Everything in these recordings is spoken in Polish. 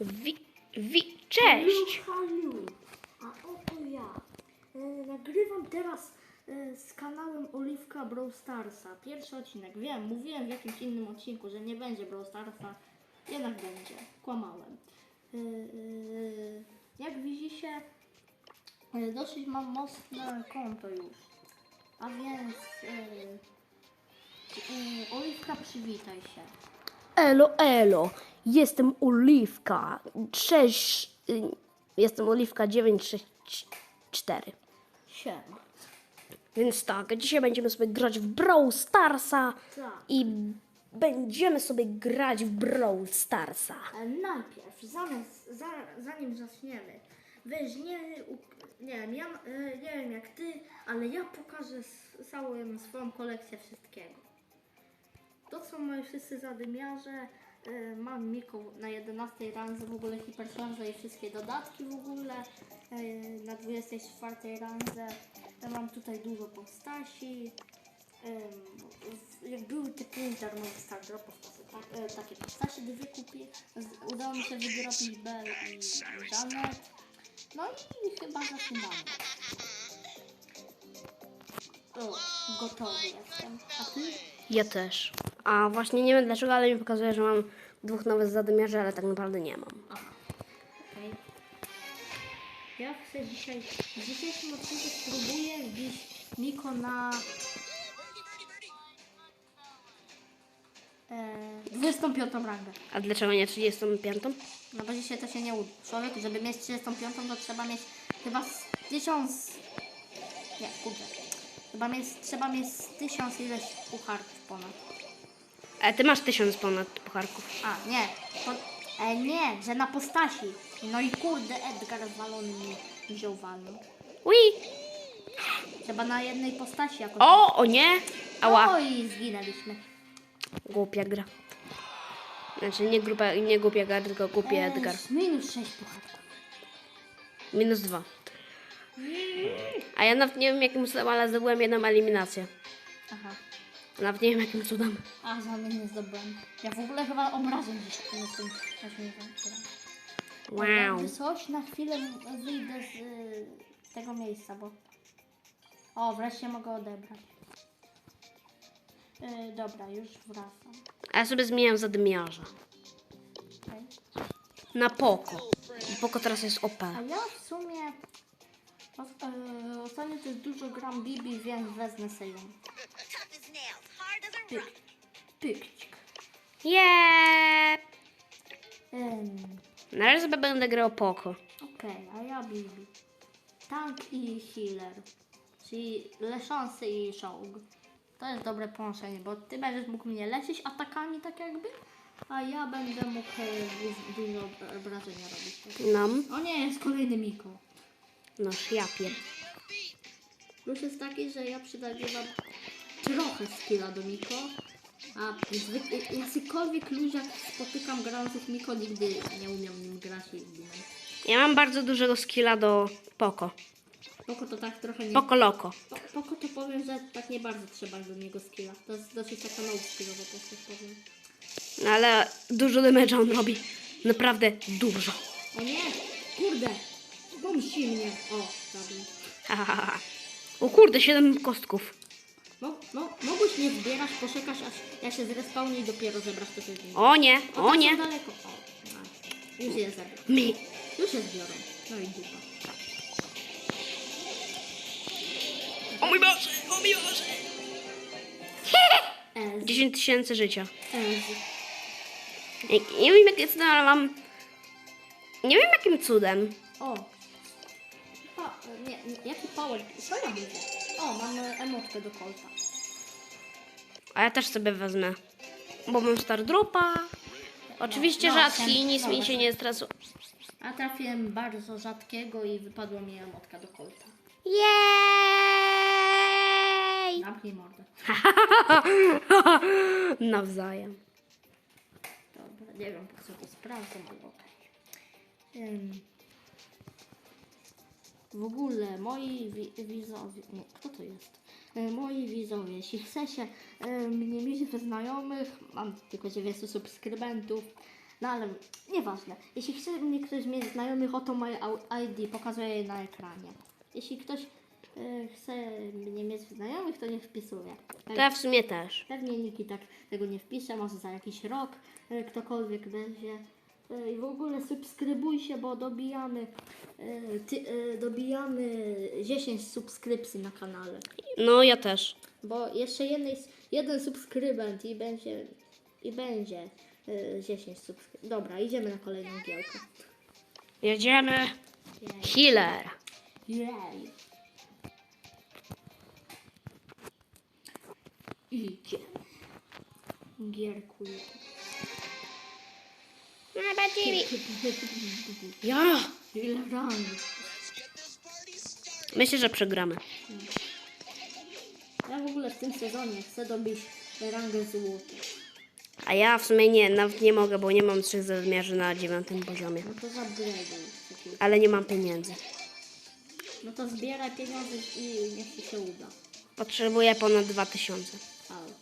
Wi, wi, cześć! Halo, a oto ja. E, nagrywam teraz e, z kanałem Oliwka Brawl Starsa. Pierwszy odcinek. Wiem, mówiłem w jakimś innym odcinku, że nie będzie Brawl Starsa. Jednak będzie. Kłamałem. E, e, jak widzicie, e, dosyć mam mocne konto już. A więc e, e, Oliwka, przywitaj się. Elo, elo, jestem Oliwka. Cześć, y, jestem Oliwka 964. Siema. Więc tak, dzisiaj będziemy sobie grać w Brawl Starsa Tak. i będziemy sobie grać w Brawl Starsa. Ale najpierw, zamiast, za, zanim zaczniemy, weź nie, wiem, ja, e, nie wiem jak ty, ale ja pokażę całą swoją kolekcję wszystkiego. To są moje wszyscy zadymiarze, e, mam Miko na 11 randze, w ogóle hiperszarże i wszystkie dodatki w ogóle, e, na 24 randze, mam tutaj dużo postaci, Em, w- jak były pięć darmowych Star Dropów, tak, takie postacie dwie kupię. Udało mi się wygrobić Bell i Janet. No i chyba zaczynamy. O, gotowy jestem. A ty? Ja też. A właśnie nie wiem dlaczego, ale mi pokazuje, że mam dwóch nowych zadymiarzy, ale tak naprawdę nie mam. Aha. Okej. Ja chcę dzisiaj, w dzisiejszym odcinku spróbuję wbić Miko na e, 25 rangę. A dlaczego nie 35? No bo dzisiaj to się nie uda. Człowiek, żeby mieć 35, to trzeba mieć chyba z 1000... Nie, kurde. Chyba mieć, trzeba mieć z 1000 ileś pucharków ponad. A ty masz tysiąc ponad pucharków. A, nie. Po, e, nie, że na postaci. No i kurde, Edgar walony mi wziął walną. Ui! Trzeba na jednej postaci jakoś... O, o nie! Ała! Oj, zginęliśmy. Głupia gra. Znaczy nie, grupa, nie głupia gra, tylko głupi Edgar. Minus 6 pucharków. Minus dwa. A ja nawet nie wiem jakim cudem, ale zdobyłem jedną eliminację. Aha. Nawet nie wiem jakim cudem. A, żadnych nie zdobyłem. Ja w ogóle chyba obrazem gdzieś jestem. Właśnie Wow. Coś, na chwilę wyjdę z y, tego miejsca, bo... O, wreszcie mogę odebrać. Y, dobra, już wracam. A ja sobie zmieniam zadymiarza. okej. Na Poko. I Poko teraz jest OP. A ja w sumie... O, y, ostatnio też dużo gram Bibi, więc wezmę sobie ją. Pyk, rock. Yeah! Ym, Na razie będę grał Poko. Okej, a ja Bibi. Tank i healer. Czyli leszący i czołg. To jest dobre połączenie, bo ty będziesz mógł mnie leczyć atakami tak jakby, a ja będę mógł e, du- dużo obrażenia robić. Nam. O nie, jest kolejny Miko. No szjapie. Plus jest taki, że ja przydawam trochę skilla do Miko, a zwyk- jakikolwiek ludziak spotykam grających Miko, nigdy nie umiem nim grać i. Ja mam bardzo dużego skilla do Poko. Poko to tak trochę nie... Poko Loko. Po- Poko to powiem, że tak nie bardzo trzeba do niego skilla. To jest dosyć taka low skillowa postać powiem. No ale dużo damage'a on robi. Naprawdę dużo. O nie! Kurde! Pomści mnie! O, zabił. O kurde, 7 kostków. Nie zbierać, poczekać aż ja się zrespawnię i dopiero zebrasz to się. O nie, o tak nie. daleko. O, a, już je zebrał. Mi. Już je zbiorę. No i dupa. O mój Boże, o mój Boże. Ez, 10 tysięcy życia. Nie, nie wiem jakim cudem, ale mam... Nie wiem jakim cudem. O! Pa, nie, nie, jaki power? Co ja mówię? O, mamy emotkę do kolta. A ja też sobie wezmę. Bo mam Star Dropa. Oczywiście No, rzadki, nic mi się nie stresuje. A trafiłem bardzo rzadkiego i wypadła mi emotka do kolta. Jej! Zamknij mordę. Nawzajem. Dobra, nie wiem po co to sprawdzam, ale okej. Ym, W ogóle moi wi- widzowie, kto to jest? E, Moi widzowie, jeśli chcecie e, mnie mieć we znajomych, mam tylko 900 subskrybentów, No ale nieważne. Jeśli chce mnie ktoś mieć znajomych, oto moje ID, pokazuję je na ekranie. Jeśli ktoś e, chce mnie mieć znajomych, to niech wpisuje. To ja w sumie też. Pewnie nikt i tak tego nie wpisze, może za jakiś rok ktokolwiek będzie. E, I w ogóle subskrybujcie, bo dobijamy, e, ty, e, dobijamy 10 subskrypcji na kanale. No ja też. Bo jeszcze jednej, jeden subskrybent i będzie, i będzie e, 10 subskrypcji. Dobra, idziemy na kolejną giełkę. Jedziemy. Healer. Jej. Idziemy. Gierkuję. Ja. Ile? Myślę, że przegramy. Ja w ogóle w tym sezonie chcę dobić rangę złotą. A ja w sumie nie, nawet nie mogę, bo nie mam trzech rozmiarzy na dziewiątym poziomie. No to taki. Ale nie mam pieniędzy. No to zbieraj pieniądze i niech ci się uda. Potrzebuję ponad 2000. Ale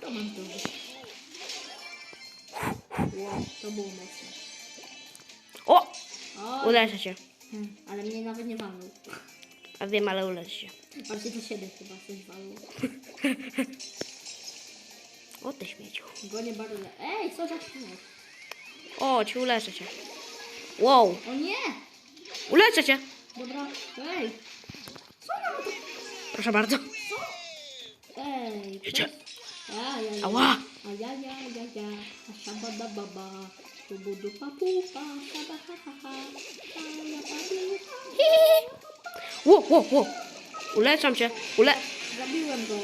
to mam to. Wow, to było mocne. O! O, Uleczę cię. hmm, ale mnie nawet nie walnął. A wiem, ale uleczę się. Bardziej do siebie chyba coś walło. O ty śmieciu. Gonię bardzo. Ej, co za śmiech? O, ci uleczę cię. Wow, O nie! uleczę cię. Dobra, ej! Co ona ma to? Proszę bardzo. Ej, Jedzie. A, ja, ja. Ała. A ja, ja, ja, ja. A szaba, ba, ba, ba. Tu budu, pa, pu, pa, szaba, ha, ha, ha. Ja, pa, pu, pa. Ło, ło, ło. Uleczam cię. Ule... Zabiłem go.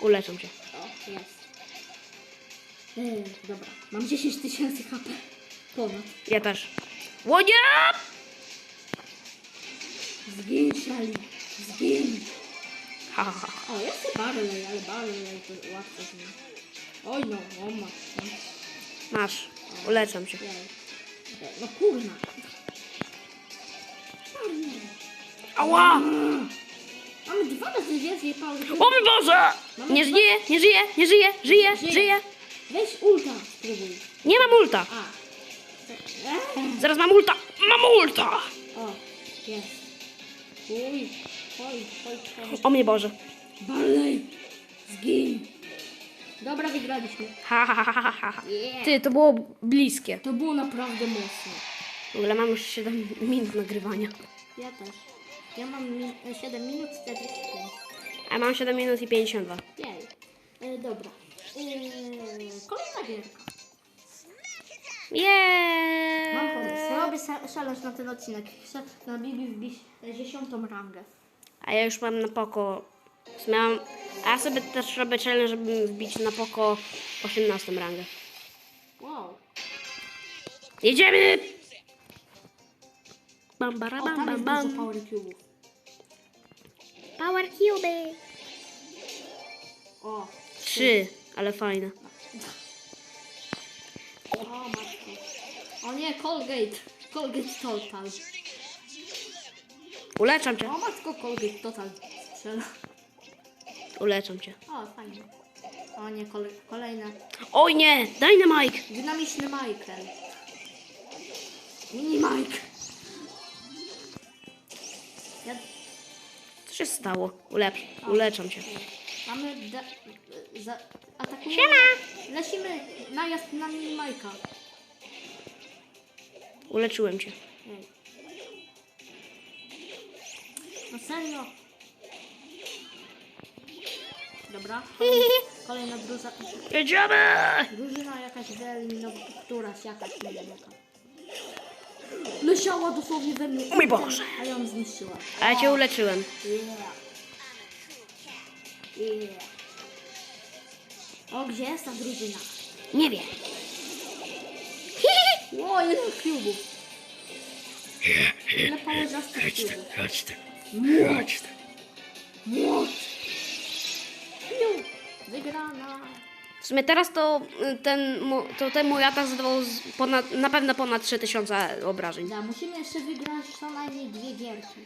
Uleczam cię. O, jest. Ej, dobra, mam 10 tysięcy HP. Ponad. Ja też. Łonia! Zgin, Shelly. Zgin. Ha, ha, ha. O, jest Barley, ale Barley to łatwo z nim. Oj no, o ma. Masz. Uleczam. Jej. No kurna. Ała! Mamy dwa razy więcej power. O mój Boże! Nie żyje, nie żyje, nie żyje, żyje, Żyje. żyje. Weź ulta, spróbuj. Nie mam ulta. A. Eee. Zaraz mam ulta. Mam ulta. O, jest. Uj, oj, oj, oj. O mnie Boże. Zgin. Dobra, wygraliśmy. Ha, ha, ha, ha, ha. Yeah. Ty, to było bliskie. To było naprawdę mocne. W ogóle mam już 7 minut nagrywania. Ja też. Ja mam mi- 7 minut 45. A mam 7 minut i 52. Jej. E, dobra. E, kolejna gierka. Jeee! Mam pomysł. Robię sa- na ten odcinek. Chcę na Bibi wbić e, dziesiątą rangę. A ja już mam na poko. w sumie Mam, a ja sobie też robię challenge, żeby wbić na poko 18 rangę. Wow. Jedziemy! Bam, bara, bam, bam, bam. power cube'ów. Power cube. O. Trzy, ale fajne. O, matko. O nie, Colgate. Colgate Total. Uleczam cię. O, matko, Colgate Total. Strzela. Uleczam cię. O, fajnie. O nie, kole, kolejne. Oj nie! Dynamite! Dynamiczny Michael. Mini Mike. Ja, Co się stało? Ulep, uleczam cię. mamy... Da, za, atakujemy. Siema! Lecimy najazd na mini Majka. Uleczyłem cię. No serio. Dobra. Kolejna, kolejna drużyna. Jedziemy! Drużyna jakaś wyeliminowana. Któraś jakaś, nie wiem jaka. Leciała dosłownie we mnie. Mój Boże. A ją zniszczyła. A ja cię uleczyłem. Yeah. Yeah. O, gdzie jest ta drużyna? Nie wiem. O, ile klubów. Ile pałożastych klubów. Chodź ty. Młot. Młot. Wygrana. W sumie teraz to y, ten, to ten mój atak zadawał ponad, na pewno ponad 3000 obrażeń. Da, musimy jeszcze wygrać co najmniej dwie gierki.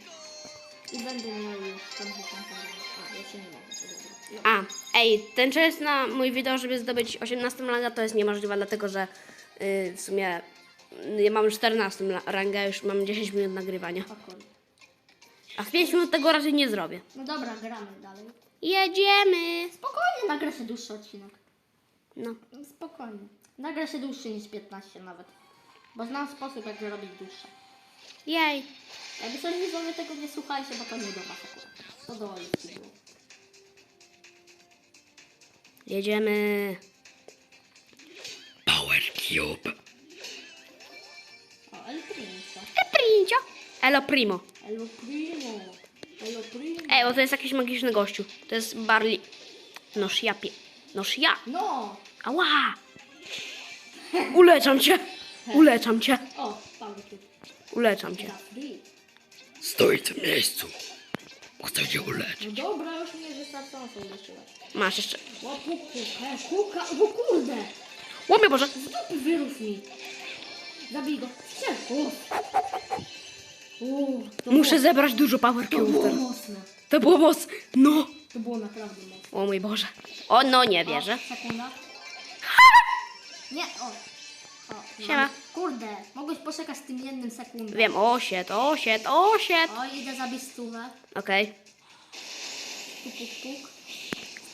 I będę miał już tam. A, jeszcze nie mogę. A, ej, ten czas na mój wideo, żeby zdobyć 18 ranga to jest niemożliwe, dlatego że Yy, w sumie yy, ja mam 14 la- rangę, już mam 10 minut nagrywania. O kurde. A w 5 minut tego raczej nie zrobię. No dobra, gramy dalej. Jedziemy! Spokojnie, nagra się dłuższy odcinek. No. Spokojnie. Nagra się dłuższy niż 15 nawet. Bo znam sposób, jak zrobić dłuższe. Jej. Jakby coś widzowie tego nie słuchajcie, bo to nie do was akurat. To do Oliwki było. Jedziemy. Power Cube. O, El Primo. E Princio. Elo Primo. El Primo. El Primo. Ej, bo to jest jakiś magiczny gościu. To jest Barley. Noż ja pie... Noż ja. No! Ała! Uleczam cię. Uleczam cię. O. Uleczam cię. Stój w miejscu. Chcę cię uleczyć. No dobra, już mnie wystarczająco uleczyłeś. Masz jeszcze. O, kuku, he, kuka, o kurde! Łomie Boże. Z dupy wyrósł mi. Zabij go. O. O, to Muszę było, zebrać dużo Power To było mocne. To było moc. No. To było naprawdę mocne. O mój Boże. O, no nie wierzę. O, sekunda. Nie, o. o Siema. mam- Kurde, mogłeś poczekać z tym jednym sekundą. Wiem, osiet, osiet, osiet. O, idę zabić stówę. Okej, Tu puk puk.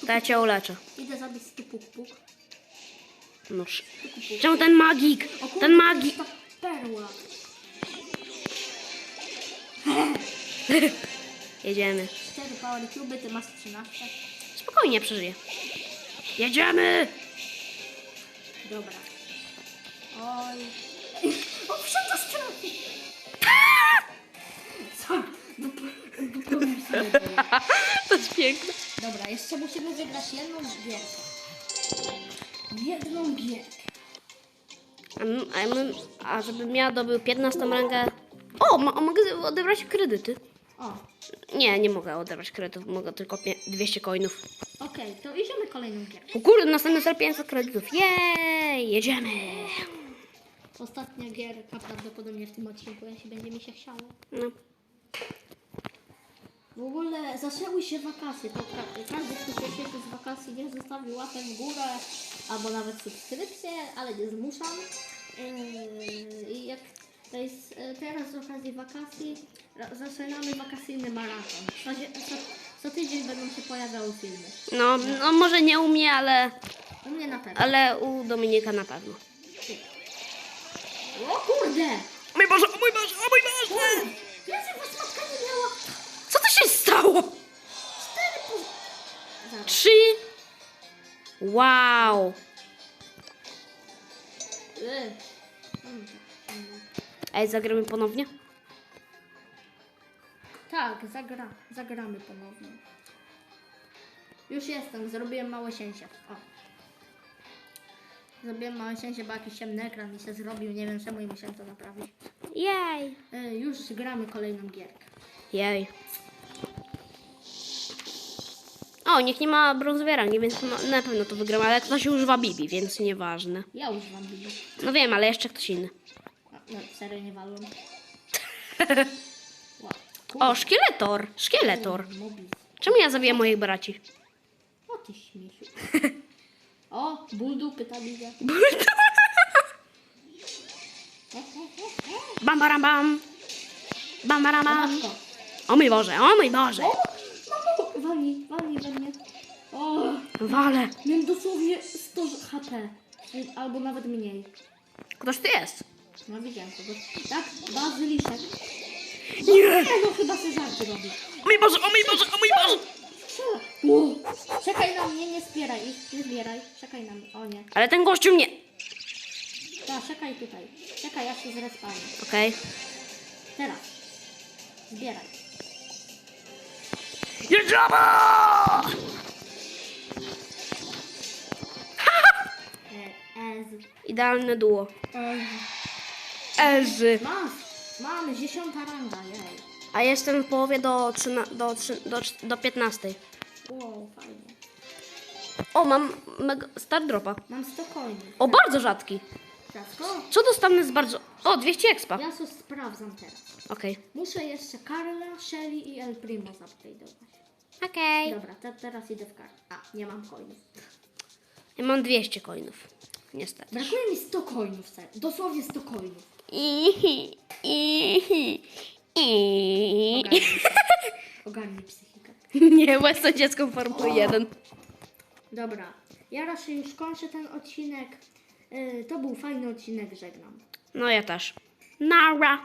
to ja cię uleczę. Idę zabić stu puk puk. Noż. Tu puk puk. Czemu ten magik? Ten ta perła. Jedziemy. Cztery power cube, ty masz 13. Spokojnie przeżyję. Jedziemy! Dobra. Oj. O, wszędzie straty. Co? To. To jest piękne. Dobra, jeszcze musimy wygrać jedną gierkę. Jedną gierkę. A, m- a, m- a żebym ja dobył 15 rangę... O, mo- mogę odebrać kredyty. O, Nie, nie mogę odebrać kredytów, mogę tylko pie- 200 coinów. okej, to idziemy kolejną gierkę. O kurde, następny cel 500 kredytów. Jej, jedziemy. Ostatnia gierka prawdopodobnie w tym odcinku, jeśli będzie mi się chciało. No. W ogóle zaczęły się wakacje, to ka- każdy, kto się cieszy z wakacji, niech zostawi łapę w górę, albo nawet subskrypcję, ale nie zmuszam. Yy, I jak to jest yy, teraz z okazji wakacji, ra- zaczynamy wakacyjny maraton. Co, co, co tydzień będą się pojawiały filmy. No, no może nie u mnie, ale, U mnie na pewno. ale u Dominika na pewno. O kurde! O mój Boże, o mój Boże, o mój Boże! Więcej Zaraz. Trzy. Wow. Ej, zagramy ponownie? Tak, zagra, zagramy ponownie. Już jestem, zrobiłem małe cięcie. O. Zrobiłem małe cięcie, bo jakiś ciemny ekran mi się zrobił, nie wiem czemu i musiałem to naprawić. Jej. Y, już gramy kolejną gierkę. Jej. O, nikt nie ma brązowej rangi, więc ma- na pewno to wygram, ale ktoś używa Bibi, więc nieważne. Ja używam Bibi. No wiem, ale jeszcze ktoś inny. No, serio nie walą. O, szkieletor, szkieletor. Czemu ja zabiję moich braci? O ty śmieciu. O, buldu pyta. Bam, baram, bam. Bam, baram, bam. Matko. O mój Boże, o mój Boże. O, walnij, walnij we mnie. O, Wale. miałem dosłownie 100 HP. Albo nawet mniej. Ktoś tu jest. No widziałem kogoś. Tak, bazyliszek. Nie. Nie, no chyba se żarty robi. O mój Boże, o mój Boże, o mój Boże. Strzela. Czekaj na mnie, nie zbieraj ich, nie zbieraj. Czekaj na mnie, o nie. Ale ten gościu mnie... Tak, czekaj tutaj. Czekaj, ja się zrespawnię. Okej. Teraz. Zbieraj. Jedziemy! Idealne duo. Ez. Ezy. Masz, mamy, dziesiąta ranga, jej. A jestem w połowie do, trzyna, do, trzy, do, do 15. Wow, fajnie. O, mam mega star dropa. Mam 100 coinów. O, bardzo rzadki. Co dostanę z bardzo... O, 200 expa. Ja to sprawdzam teraz. Okej. Muszę jeszcze Karla, Shelly i El Primo zupgrade'ować. Okej. Dobra, te, teraz idę w kart. A, nie mam coinów. Ja mam 200 coinów. Niestety. Brakuje mi 100 coinów, ser. Dosłownie 100 coinów. Ihi, ihi, i. Ogarnij, psychikę. Nie, jest to dziecko Formuły 1. Dobra, ja raczej już kończę ten odcinek. Yy, to był fajny odcinek, żegnam. No ja też. Nara.